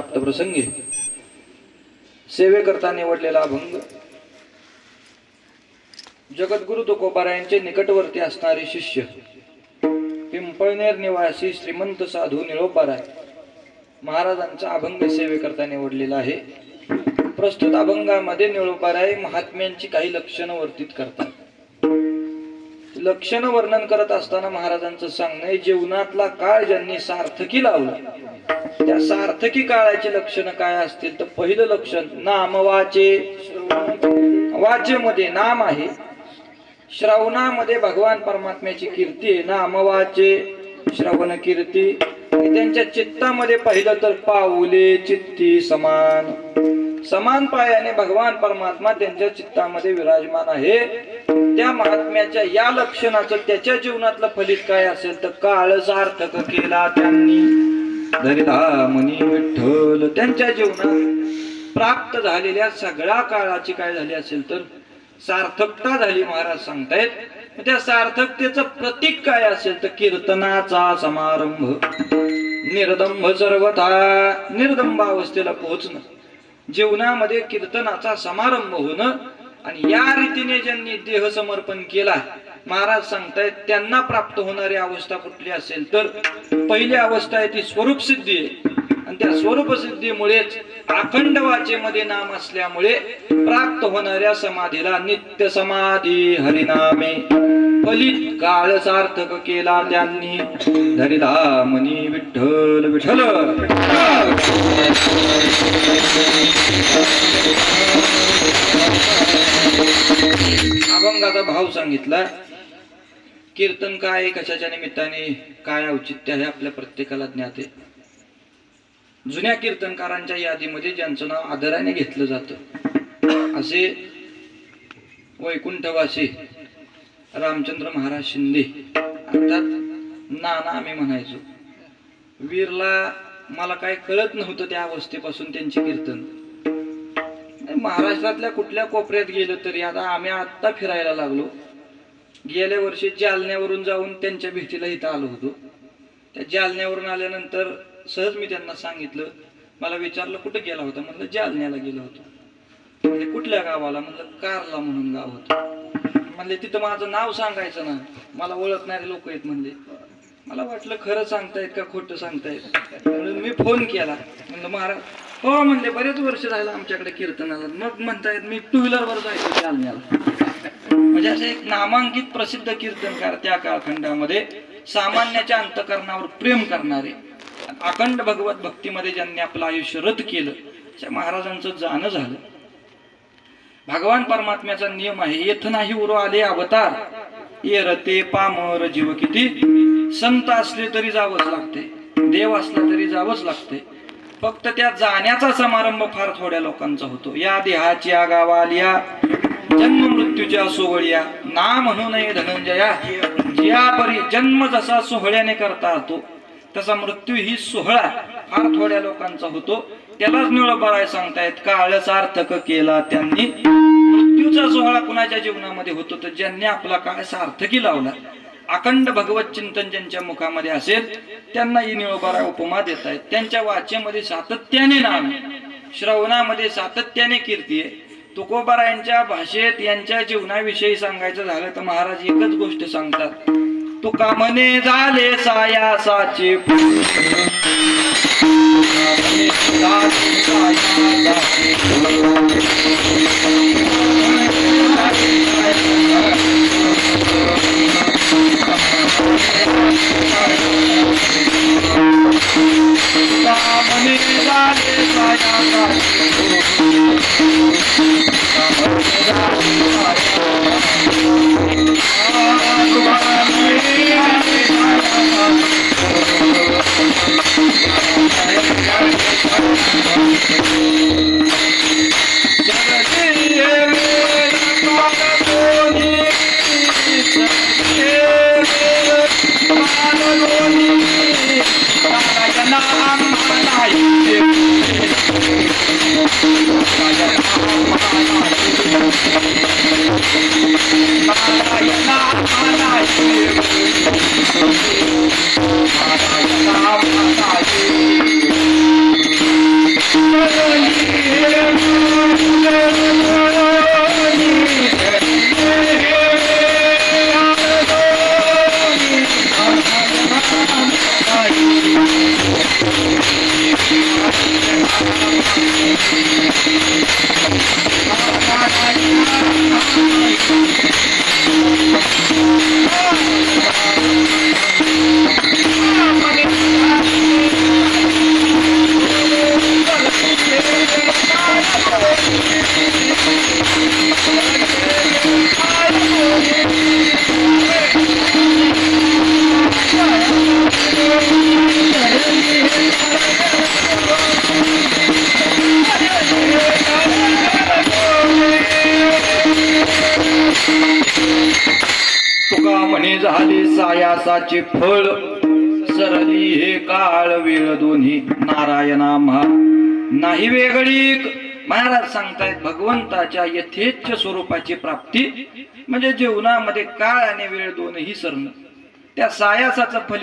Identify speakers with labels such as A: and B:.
A: प्राप्त प्रसंगी सेवेकरता निवडलेला अभंग. जगद्गुरु तुकोबारायांचे निकटवर्ती असणारे शिष्य पिंपळनेर निवासी श्रीमंत साधू निळोपाराय महाराजांचा अभंग सेवेकरता निवडलेला आहे. प्रस्तुत अभंगामध्ये निळोपाराय महात्म्यांची काही लक्षणं वर्तित करतात. लक्षणं वर्णन करत असताना महाराजांचं सांगणं जीवनातला काळ ज्यांनी सार्थकी लावला त्या सार्थकी काळाची लक्षणं काय असतील तर पहिलं लक्षण नाम वाचे वाचेमध्ये नाम आहे. श्रवणामध्ये भगवान परमात्म्याची कीर्ती आहे. नाम वाचे श्रवण कीर्ती. त्यांच्या चित्तामध्ये पाहिलं तर पाऊले चित्ती समान. समान पायाने भगवान परमात्मा त्यांच्या चित्तामध्ये विराजमान आहे. त्या महात्म्याच्या या लक्षणाचं त्याच्या जीवनातलं फलित काय असेल तर काळ सार्थक केला त्यांनी. धरिला विठ्ठल त्यांच्या जीवनात प्राप्त झालेल्या सगळ्या काळाची काय झाली असेल तर सार्थकता झाली महाराज सांगतायत. त्या सार्थकतेचं प्रतीक काय असेल तर कीर्तनाचा समारंभ. निर्दंभ सर्वथा निर्दंभ अवस्थेला पोहोचणं. जीवनामध्ये कीर्तनाचा समारंभ होणं आणि या रीतीने ज्यांनी देह समर्पण केला महाराज सांगतायत त्यांना प्राप्त होणारी अवस्था कुठली असेल तर पहिली अवस्था आहे ती स्वरूप सिद्धी आहे. आणि त्या स्वरूप सिद्धीमुळेच अखंड वाचेमध्ये नाम असल्यामुळे प्राप्त होणाऱ्या समाधीला नित्य समाधी हरिनामे. फलित काळ सार्थक केला त्यांनी. धरिला मनी विठ्ठल विठ्ठल. अभंगाचा भाव सांगितला. कीर्तन काय आहे, कशाच्या निमित्ताने? काय औचित्य हे आपल्या प्रत्येकाला ज्ञात? आहे जुन्या कीर्तनकारांच्या यादीमध्ये ज्यांचं नाव आदराने घेतलं जातं असे वैकुंठवासी रामचंद्र महाराज शिंदे. अर्थात नाना आम्ही म्हणायचो वीरला मला काय कळत नव्हतं त्या अवस्थेपासून त्यांचे कीर्तन. महाराष्ट्रातल्या कुठल्या कोपऱ्यात गेलं तरी आता आम्ही आत्ता फिरायला लागलो. गेल्या वर्षी जालन्यावरून जाऊन त्यांच्या भेटीला इथं आलो होतो. त्या जालन्यावरून आल्यानंतर सहज मी त्यांना सांगितलं मला विचारलं कुठं गेला होता? म्हणलं जालन्याला गेलो होतो. म्हणजे कुठल्या गावाला? म्हणलं कारला म्हणून गाव होतं. म्हणले तिथं माझं नाव सांगायचं ना मला ओळखणारे लोक आहेत म्हणले. मला वाटलं खरं सांगतायत का खोटं सांगतायत? म्हणून मी फोन केला. म्हणलं महाराज हो म्हणले बरेच वर्ष राहिलं आमच्याकडे कीर्तनाला. मग म्हणतायत मी टू व्हीलरवर जायचो जालन्याला. म्हणजे असे एक नामांकित प्रसिद्ध कीर्तनकार त्या काळखंडामध्ये सामान्याच्या अंतकरणावर प्रेम करणारे. अखंड भगवत भक्तीमध्ये ज्यांनी आपलं आयुष्य रद्द केलं त्या महाराजांचं जाणं झालं. भगवान परमात्म्याचा नियम आहे येथ नाही उरो आले अवतार. ये रते पामर जीव किती. संत असले तरी जावंच लागते. देव असला तरी जावंच लागते. फक्त त्या जाण्याचा समारंभ फार थोड्या लोकांचा होतो. या देहाची गावालिया जन्म मृत्यूच्या सोहळ्या ना म्हणू नये धनंजया जिया परी जन्म जसा सोहळ्याने करता येतो तसा मृत्यू ही सोहळा फार थोड्या लोकांचा होतो. त्यालाच निळबराय सांगतायत काळच सार्थक केला त्यांनी. मृत्यूचा सोहळा कुणाच्या जीवनामध्ये होतो तर ज्यांनी आपला काळ सार्थकी लावला अखंड भगवत चिंतन ज्यांच्या मुखामध्ये असेल त्यांना ही निळोबारा उपमा देत आहेत त्यांच्या वाचेमध्ये सातत्याने नाम श्रवणामध्ये सातत्याने कीर्ती आहे. तुकोबारायांच्या भाषेत यांच्या जीवनाविषयी सांगायचं झालं तर महाराज एकच गोष्ट सांगतात. तुका कामने झाले सायासाचे साया झाले सायासाचे Thank you. तुका म्हणे झाले सायासाचे फळ. सरली हे काळ वेळ दोन्ही. नारायणा महा. नाही वेगळी. महाराज सांगतायत भगवंताच्या यथेच्छ स्वरूपाची प्राप्ती. म्हणजे जीवनामध्ये काळ आणि वेळ दोनही सरण त्या सायासाचं फल